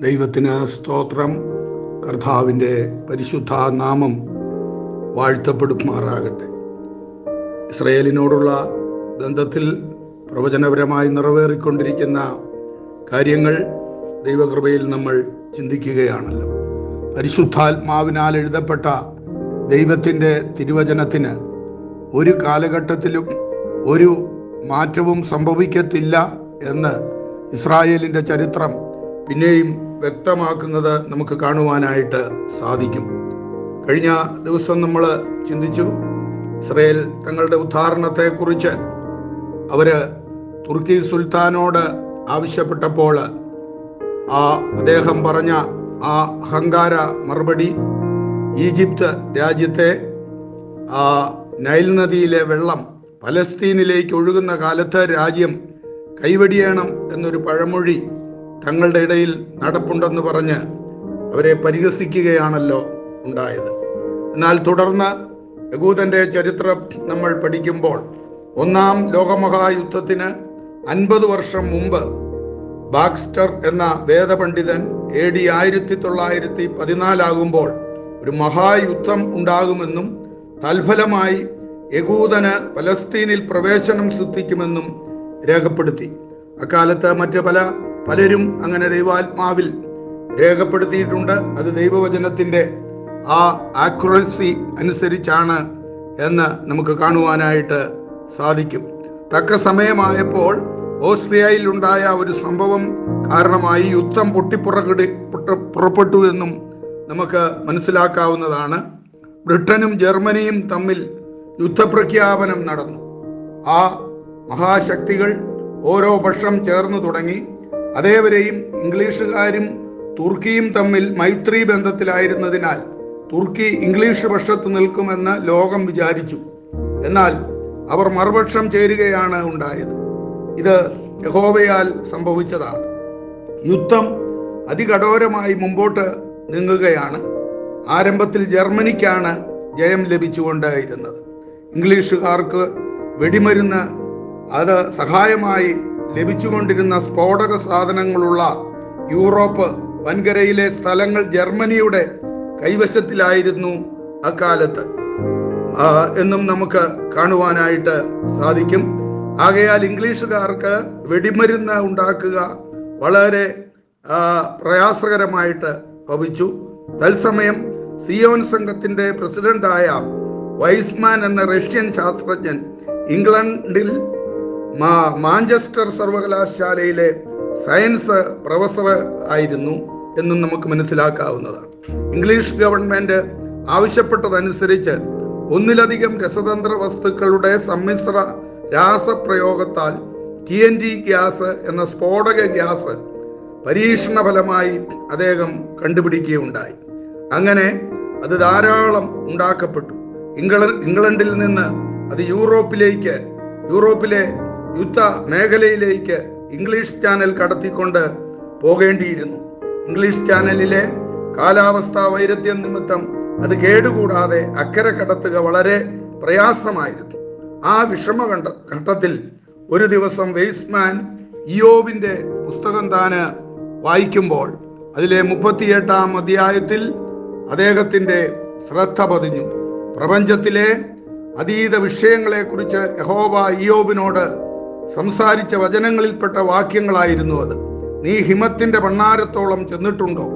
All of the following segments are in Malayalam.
ദൈവത്തിന് സ്തോത്രം. കർത്താവിന്റെ പരിശുദ്ധ നാമം വാഴ്ത്തപ്പെടുമാറാകട്ടെ. ഇസ്രയേലിനോടുള്ള ബന്ധത്തിൽ പ്രവചനപരമായി നിറവേറിക്കൊണ്ടിരിക്കുന്ന കാര്യങ്ങൾ ദൈവകൃപയിൽ നമ്മൾ ചിന്തിക്കുകയാണല്ലോ. പരിശുദ്ധാത്മാവിനാൽ എഴുതപ്പെട്ട ദൈവത്തിന്റെ തിരുവചനത്തിന് ഒരു കാലഘട്ടത്തിലും ഒരു മാറ്റവും സംഭവിക്കത്തില്ല എന്ന് ഇസ്രായേലിന്റെ ചരിത്രം പിന്നെയും വ്യക്തമാക്കുന്നത് നമുക്ക് കാണുവാനായിട്ട് സാധിക്കും. കഴിഞ്ഞ ദിവസം നമ്മൾ ചിന്തിച്ചു ഇസ്രയേൽ തങ്ങളുടെ ഉദ്ധാരണത്തെക്കുറിച്ച്. അവർ തുർക്കി സുൽത്താനോട് ആവശ്യപ്പെട്ടപ്പോൾ ആ അദ്ദേഹം പറഞ്ഞ ആ അഹങ്കാര മറുപടി ഈജിപ്ത് രാജ്യത്തെ ആ നൈൽ നദിയിലെ വെള്ളം പലസ്തീനിലേക്ക് ഒഴുകുന്ന കാലത്ത് രാജ്യം കൈവടിയണം എന്നൊരു പഴമൊഴി തങ്ങളുടെ ഇടയിൽ നടപ്പുണ്ടെന്ന് പറഞ്ഞ് അവരെ പരിഹസിക്കുകയാണല്ലോ ഉണ്ടായത്. എന്നാൽ തുടർന്ന് യഹൂദന്റെ ചരിത്രം നമ്മൾ പഠിക്കുമ്പോൾ ഒന്നാം ലോകമഹായുദ്ധത്തിന് അൻപത് വർഷം മുമ്പ് ബാക്സ്റ്റർ എന്ന വേദപണ്ഡിതൻ എ ഡി ആയിരത്തി തൊള്ളായിരത്തി പതിനാലാകുമ്പോൾ ഒരു മഹായുദ്ധം ഉണ്ടാകുമെന്നും തൽഫലമായി യഹൂദന് പലസ്തീനിൽ പ്രവേശനം സിദ്ധിക്കുമെന്നും രേഖപ്പെടുത്തി. അക്കാലത്ത് മറ്റ് പല പലരും അങ്ങനെ ദൈവാത്മാവിൽ രേഖപ്പെടുത്തിയിട്ടുണ്ട്. അത് ദൈവവചനത്തിന്റെ ആ ആക്യുറസി അനുസരിച്ചാണ് എന്ന് നമുക്ക് കാണുവാനായിട്ട് സാധിക്കും. തക്ക സമയമായപ്പോൾ ഓസ്ട്രിയയിൽ ഉണ്ടായ ഒരു സംഭവം കാരണമായി യുദ്ധം പൊട്ടിപ്പുറകിടി പൊട്ട- പുറപ്പെട്ടു എന്നും നമുക്ക് മനസ്സിലാക്കാവുന്നതാണ്. ബ്രിട്ടനും ജർമ്മനിയും തമ്മിൽ യുദ്ധപ്രഖ്യാപനം നടന്നു. ആ മഹാശക്തികൾ ഓരോ പക്ഷം ചേർന്നു തുടങ്ങി. അതേവരെയും ഇംഗ്ലീഷുകാരും തുർക്കിയും തമ്മിൽ മൈത്രി ബന്ധത്തിലായിരുന്നതിനാൽ തുർക്കി ഇംഗ്ലീഷ് പക്ഷത്ത് നിൽക്കുമെന്ന് ലോകം വിചാരിച്ചു. എന്നാൽ അവർ മറുപക്ഷം ചേരുകയാണ് ഉണ്ടായത്. ഇത് യഹോവയാൽ സംഭവിച്ചതാണ്. യുദ്ധം അതികഠോരമായി മുമ്പോട്ട് നീങ്ങുകയാണ്. ആരംഭത്തിൽ ജർമ്മനിക്കാണ് ജയം ലഭിച്ചുകൊണ്ടായിരുന്നത്. ഇംഗ്ലീഷുകാർക്ക് വെടിമരുന്ന് അത് സഹായമായി ലഭിച്ചുകൊണ്ടിരുന്ന സ്ഫോടക സാധനങ്ങളുള്ള യൂറോപ്പ് വൻകരയിലെ സ്ഥലങ്ങൾ ജർമ്മനിയുടെ കൈവശത്തിലായിരുന്നു അക്കാലത്ത്. എന്നും നമുക്ക് കാണുവാനായിട്ട് സാധിക്കും. ആകയാൽ ഇംഗ്ലീഷുകാർക്ക് വെടിമരുന്ന് ഉണ്ടാക്കുക വളരെ പ്രയാസകരമായിട്ട് ഭവിച്ചു. തത്സമയം സിയോൻ സംഘത്തിന്റെ പ്രസിഡന്റായ വൈസ്മാൻ എന്ന റഷ്യൻ ശാസ്ത്രജ്ഞൻ ഇംഗ്ലണ്ടിൽ മാഞ്ചസ്റ്റർ സർവകലാശാലയിലെ സയൻസ് പ്രൊഫസർ ആയിരുന്നു എന്നും നമുക്ക് മനസ്സിലാക്കാവുന്നതാണ്. ഇംഗ്ലീഷ് ഗവൺമെന്റ് ആവശ്യപ്പെട്ടതനുസരിച്ച് ഒന്നിലധികം രസതന്ത്ര വസ്തുക്കളുടെ സമ്മിശ്ര രാസപ്രയോഗത്താൽ ടി എൻ ടി ഗ്യാസ് എന്ന സ്ഫോടക ഗ്യാസ് പരീക്ഷണ ഫലമായി അദ്ദേഹം കണ്ടുപിടിക്കുകയുണ്ടായി. അങ്ങനെ അത് ധാരാളം ഉണ്ടാക്കപ്പെട്ടു. ഇംഗ്ല ഇംഗ്ലണ്ടിൽ നിന്ന് അത് യൂറോപ്പിലേക്ക് യൂറോപ്പിലെ യുദ്ധ മേഖലയിലേക്ക് ഇംഗ്ലീഷ് ചാനൽ കടത്തിക്കൊണ്ട് പോകേണ്ടിയിരുന്നു. ഇംഗ്ലീഷ് ചാനലിലെ കാലാവസ്ഥാ വൈരുദ്ധ്യം നിമിത്തം അത് കേടുകൂടാതെ അക്കരെ കടത്തുക വളരെ പ്രയാസമായിരുന്നു. ആ വിഷമഘട്ട ഘട്ടത്തിൽ ഒരു ദിവസം വെയ്സ്മാൻ ഇയോബിന്റെ പുസ്തകം താന് വായിക്കുമ്പോൾ അതിലെ മുപ്പത്തിയെട്ടാം അധ്യായത്തിൽ അദ്ദേഹത്തിന്റെ ശ്രദ്ധ പതിഞ്ഞു. പ്രപഞ്ചത്തിലെ അതീത വിഷയങ്ങളെക്കുറിച്ച് യഹോബ ഇയോബിനോട് സംസാരിച്ച വചനങ്ങളിൽപ്പെട്ട വാക്യങ്ങളായിരുന്നു അത്. നീ ഹിമത്തിന്റെ ഭണ്ണാരത്തോളം ചെന്നിട്ടുണ്ടോ?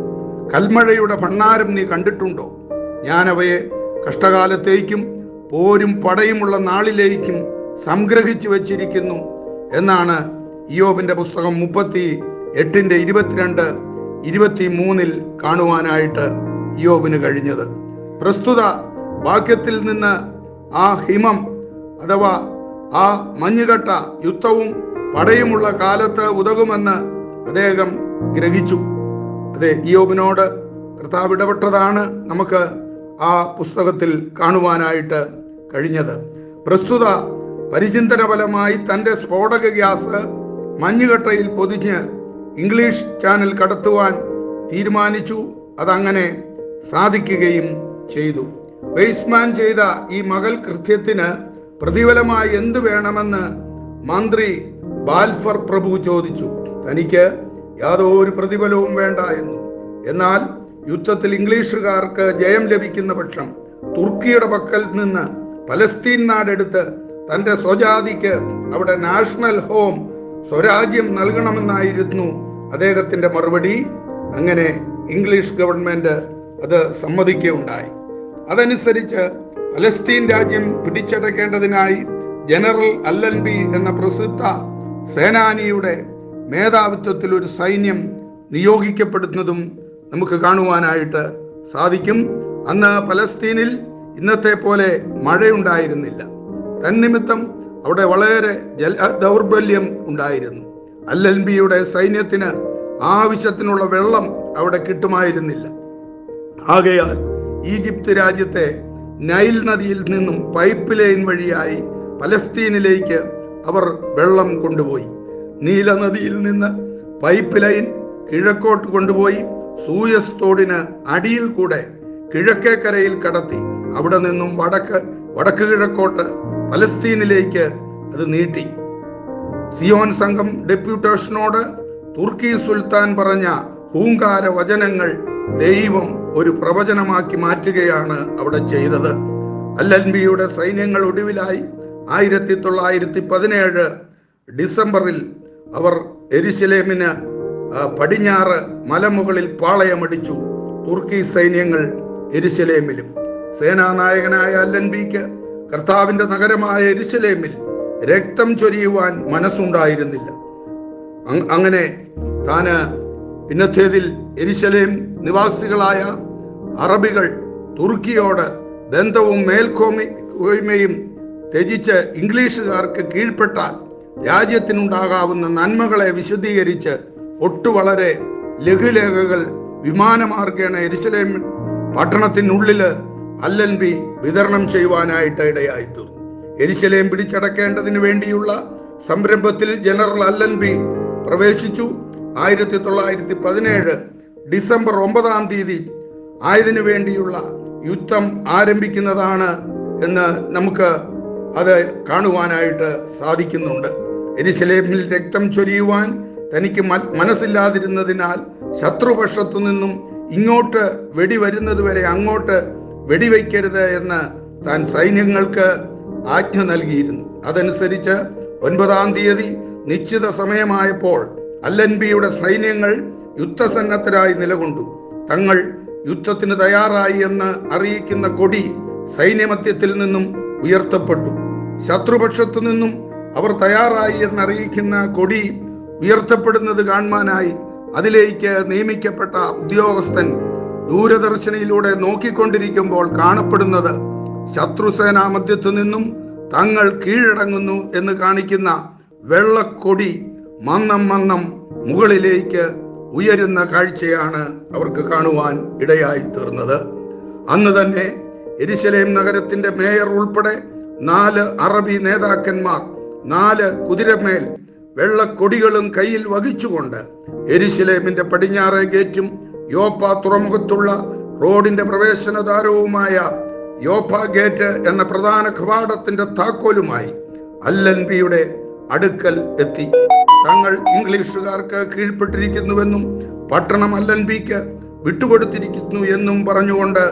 കൽമഴയുടെ ഭണ്ണാരം നീ കണ്ടിട്ടുണ്ടോ? ഞാനവയെ കഷ്ടകാലത്തേക്കും പോരും പടയുമുള്ള നാളിലേക്കും സംഗ്രഹിച്ചു വച്ചിരിക്കുന്നു എന്നാണ് ഇയോബിന്റെ പുസ്തകം മുപ്പത്തി എട്ടിന്റെ ഇരുപത്തിരണ്ട് ഇരുപത്തി മൂന്നിൽ കാണുവാനായിട്ട് ഇയോബിന് കഴിഞ്ഞത്. പ്രസ്തുത വാക്യത്തിൽ നിന്ന് ആ ഹിമം അഥവാ ആ മഞ്ഞുകട്ട യുദ്ധവും പടയുമുള്ള കാലത്ത് ഉതകുമെന്ന് അദ്ദേഹം ഗ്രഹിച്ചു. അതെ ഇയോബിനോട് കർത്താവ് ഇടപെട്ടതാണ് നമുക്ക് ആ പുസ്തകത്തിൽ കാണുവാനായിട്ട് കഴിഞ്ഞത്. പ്രസ്തുത പരിചിന്തന ഫലമായി തന്റെ സ്ഫോടക ഗ്യാസ് മഞ്ഞുകട്ടയിൽ പൊതിഞ്ഞ് ഇംഗ്ലീഷ് ചാനൽ കടത്തുവാൻ തീരുമാനിച്ചു. അതങ്ങനെ സാധിക്കുകയും ചെയ്തു. ബേസ്മാൻ ചെയ്ത ഈ മകൾ കൃത്യത്തിന് പ്രതിഫലമായി എന്തു വേണമെന്ന് മന്ത്രി ബാൽഫർ പ്രഭു ചോദിച്ചു. തനിക്ക് യാതൊരു പ്രതിഫലവും വേണ്ട എന്നു. എന്നാൽ യുദ്ധത്തിൽ ഇംഗ്ലീഷുകാർക്ക് ജയം ലഭിക്കുന്ന പക്ഷം തുർക്കിയുടെ പക്കൽ നിന്ന് പലസ്തീൻ നാടെടുത്ത് തന്റെ സ്വജാതിക്ക് അവിടെ നാഷണൽ ഹോം സ്വരാജ്യം നൽകണമെന്നായിരുന്നു അദ്ദേഹത്തിന്റെ മറുപടി. അങ്ങനെ ഇംഗ്ലീഷ് ഗവൺമെന്റ് അത് സമ്മതിക്കുകയുണ്ടായി. അതനുസരിച്ച് പലസ്തീൻ രാജ്യം പിടിച്ചടക്കേണ്ടതിനായി ജനറൽ അല്ലൻബി എന്ന പ്രസിദ്ധ സേനാനിയുടെ മേധാവിത്വത്തിൽ ഒരു സൈന്യം നിയോഗിക്കപ്പെടുന്നതും നമുക്ക് കാണുവാനായിട്ട് സാധിക്കും. അന്ന് പലസ്തീനിൽ ഇന്നത്തെ പോലെ മഴയുണ്ടായിരുന്നില്ല. തന്നിമിത്തം അവിടെ വളരെ ജല ദൗർബല്യം ഉണ്ടായിരുന്നു. അല്ലൻബിയുടെ സൈന്യത്തിന് ആവശ്യത്തിനുള്ള വെള്ളം അവിടെ കിട്ടുമായിരുന്നില്ല. ആകയാൽ ഈജിപ്ത് രാജ്യത്തെ നൈൽ നദിയിൽ നിന്നും പൈപ്പ് ലൈൻ വഴിയായി പലസ്തീനിലേക്ക് അവർ വെള്ളം കൊണ്ടുപോയി. നീല നദിയിൽ നിന്ന് പൈപ്പ് ലൈൻ കിഴക്കോട്ട് കൊണ്ടുപോയി സൂയസ് തോടിന് അടിയിൽ കൂടെ കിഴക്കേക്കരയിൽ കടത്തി. അവിടെ നിന്നും വടക്ക് വടക്ക് കിഴക്കോട്ട് പലസ്തീനിലേക്ക് അത് നീട്ടി. സിയോൻ സംഘം ഡെപ്യൂട്ടേഷനോട് തുർക്കി സുൽത്താൻ പറഞ്ഞ ഹൂങ്കാര വചനങ്ങൾ ദൈവം ഒരു പ്രവചനമാക്കി മാറ്റുകയാണ് അവിടെ ചെയ്തത്. അല്ലൻബിയുടെ സൈന്യങ്ങൾ ഒടുവിലായി ആയിരത്തി തൊള്ളായിരത്തി പതിനേഴ് ഡിസംബറിൽ അവർ എരിശിലേമിന് പടിഞ്ഞാറ് മലമുകളിൽ പാളയമടിച്ചു. തുർക്കി സൈന്യങ്ങൾ എരിശിലേമിലും. സേനാനായകനായ അല്ലൻബിക്ക് കർത്താവിന്റെ നഗരമായ എരിശിലേമിൽ രക്തം ചൊരിയുവാൻ മനസ്സുണ്ടായിരുന്നില്ല. അങ്ങനെ താന് പിന്നത്തേതിൽ എരിശലേം നിവാസികളായ അറബികൾ തുർക്കിയോട് ബന്ധവും മേൽക്കോയ്മയും ത്യജിച്ച് ഇംഗ്ലീഷുകാർക്ക് കീഴ്പ്പെട്ടാൽ രാജ്യത്തിനുണ്ടാകാവുന്ന നന്മകളെ വിശദീകരിച്ച് ഒട്ടുവളരെ ലഘുലേഖകൾ വിമാനമാർഗേണ എരിശലേം പട്ടണത്തിനുള്ളിൽ അല്ലൻബി വിതരണം ചെയ്യുവാനായിട്ട് ഇടയായി എരിശലേം പിടിച്ചടക്കേണ്ടതിന് വേണ്ടിയുള്ള സംരംഭത്തിൽ ജനറൽ അല്ലൻബി പ്രവേശിച്ചു. ആയിരത്തി തൊള്ളായിരത്തി പതിനേഴ് ഡിസംബർ ഒമ്പതാം തീയതി ആയതിനു വേണ്ടിയുള്ള യുദ്ധം ആരംഭിക്കുന്നതാണ് എന്ന് നമുക്ക് അത് കാണുവാനായിട്ട് സാധിക്കുന്നുണ്ട്. എരിശലേമിൽ രക്തം ചൊരിയുവാൻ തനിക്ക് മനസ്സില്ലാതിരുന്നതിനാൽ ശത്രുപക്ഷത്തു നിന്നും ഇങ്ങോട്ട് വെടിവരുന്നത് വരെ അങ്ങോട്ട് വെടിവെക്കരുത് എന്ന് താൻ സൈന്യങ്ങൾക്ക് ആജ്ഞ നൽകിയിരുന്നു. അതനുസരിച്ച് ഒൻപതാം തീയതി നിശ്ചിത സമയമായപ്പോൾ അല്ലൻബിയുടെ സൈന്യങ്ങൾ യുദ്ധസന്നദ്ധരായി നിലകൊണ്ടു. തങ്ങൾ യുദ്ധത്തിന് തയ്യാറായി എന്ന് അറിയിക്കുന്ന കൊടി സൈന്യമധ്യത്തിൽ നിന്നും ഉയർത്തപ്പെട്ടു. ശത്രുപക്ഷത്തു നിന്നും അവർ തയ്യാറായി എന്നറിയിക്കുന്ന കൊടി ഉയർത്തപ്പെടുന്നത് കാണുവാനായി അതിലേക്ക് നിയമിക്കപ്പെട്ട ഉദ്യോഗസ്ഥൻ ദൂരദർശനയിലൂടെ നോക്കിക്കൊണ്ടിരിക്കുമ്പോൾ കാണപ്പെടുന്നത് ശത്രുസേനാ മധ്യത്തു നിന്നും തങ്ങൾ കീഴടങ്ങുന്നു എന്ന് കാണിക്കുന്ന വെള്ളക്കൊടി മന്നം മന്നം മുകളിലേക്ക് ഉയരുന്ന കാഴ്ചയാണ് അവർക്ക് കാണുവാൻ ഇടയായി തീർന്നത്. അന്ന് തന്നെ എരിശലേം നഗരത്തിന്റെ മേയർ ഉൾപ്പെടെ നാല് അറബി നേതാക്കന്മാർ നാല് കുതിരമേൽ വെള്ളക്കൊടികളും കയ്യിൽ വഹിച്ചുകൊണ്ട് എരിശിലേമിന്റെ പടിഞ്ഞാറേ ഗേറ്റും യോപ്പ തുറമുഖത്തുള്ള റോഡിന്റെ പ്രവേശന പ്രവേശനദ്വാരവുമായ യോപ്പ ഗേറ്റ് എന്ന പ്രധാന കവാടത്തിന്റെ താക്കോലുമായി അല്ലൻബിയുടെ അടുക്കൽ എത്തി. തങ്ങൾ ഇംഗ്ലീഷുകാർക്ക് കീഴ്പ്പെട്ടിരിക്കുന്നുവെന്നും പട്ടണം അല്ലൻപിക്ക് വിട്ടുകൊടുത്തിരിക്കുന്നു എന്നും പറഞ്ഞുകൊണ്ട്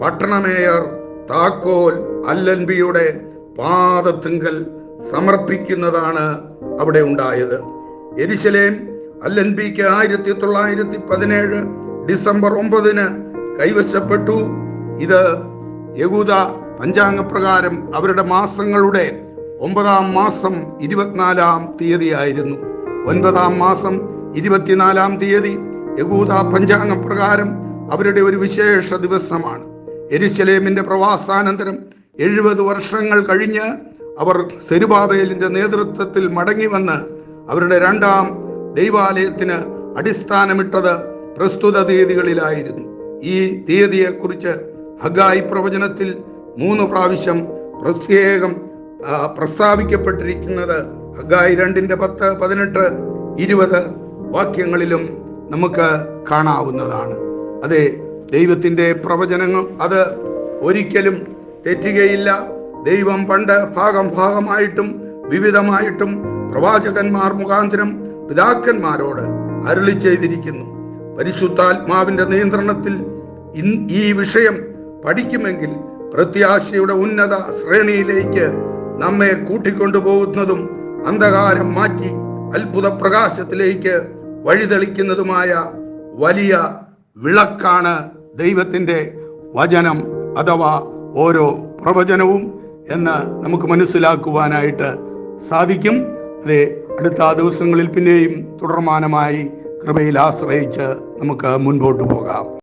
പട്ടണ മേയർ താക്കോൽ അല്ലൻബിയുടെ പാദത്തിങ്കൽ സമർപ്പിക്കുന്നതാണ് അവിടെ ഉണ്ടായത്. എരിശലേം അല്ലൻബിക്ക് ആയിരത്തി തൊള്ളായിരത്തി പതിനേഴ് ഡിസംബർ ഒമ്പതിന് കൈവശപ്പെട്ടു. ഇത് യഹൂദ പഞ്ചാംഗപ്രകാരം അവരുടെ മാസങ്ങളുടെ ഒമ്പതാം മാസം ഇരുപത്തിനാലാം തീയതിയായിരുന്നു. ഒൻപതാം മാസം ഇരുപത്തിനാലാം തീയതി യകൂത പഞ്ചാംഗ പ്രകാരം അവരുടെ ഒരു വിശേഷ ദിവസമാണ്. എരിശലേമിന്റെ പ്രവാസാനന്തരം എഴുപത് വർഷങ്ങൾ കഴിഞ്ഞ് അവർ സെരുബാബേലിന്റെ നേതൃത്വത്തിൽ മടങ്ങി വന്ന് അവരുടെ രണ്ടാം ദൈവാലയത്തിന് അടിസ്ഥാനമിട്ടത് പ്രസ്തുത തീയതികളിലായിരുന്നു. ഈ തീയതിയെക്കുറിച്ച് ഹഗായി പ്രവചനത്തിൽ മൂന്ന് പ്രാവശ്യം പ്രത്യേകം പ്രസ്താവിക്കപ്പെട്ടിരിക്കുന്നത് ഹഗായി രണ്ടിന്റെ പത്ത് പതിനെട്ട് ഇരുപത് വാക്യങ്ങളിലും നമുക്ക് കാണാവുന്നതാണ്. അതെ ദൈവത്തിന്റെ പ്രവചനങ്ങൾ അത് ഒരിക്കലും തെറ്റുകയില്ല. ദൈവം പണ്ട് ഭാഗം ഭാഗമായിട്ടും വിവിധമായിട്ടും പ്രവാചകന്മാർ മുഖാന്തരം പിതാക്കന്മാരോട് അരുളി ചെയ്തിരിക്കുന്നു. പരിശുദ്ധാത്മാവിന്റെ നിയന്ത്രണത്തിൽ ഈ വിഷയം പഠിക്കുമെങ്കിൽ പ്രത്യാശയുടെ ഉന്നത ശ്രേണിയിലേക്ക് നമ്മെ കൂട്ടിക്കൊണ്ടുപോകുന്നതും അന്ധകാരം മാറ്റി അത്ഭുത പ്രകാശത്തിലേക്ക് വഴിതെളിക്കുന്നതുമായ വലിയ വിളക്കാണ് ദൈവത്തിന്റെ വചനം അഥവാ ഓരോ പ്രവചനവും എന്ന് നമുക്ക് മനസ്സിലാക്കുവാനായിട്ട് സാധിക്കും. അതെ അടുത്ത ദിവസങ്ങളിൽ പിന്നെയും തുടർമാനമായി കൃപയിൽ ആശ്രയിച്ച് നമുക്ക് മുൻപോട്ട് പോകാം.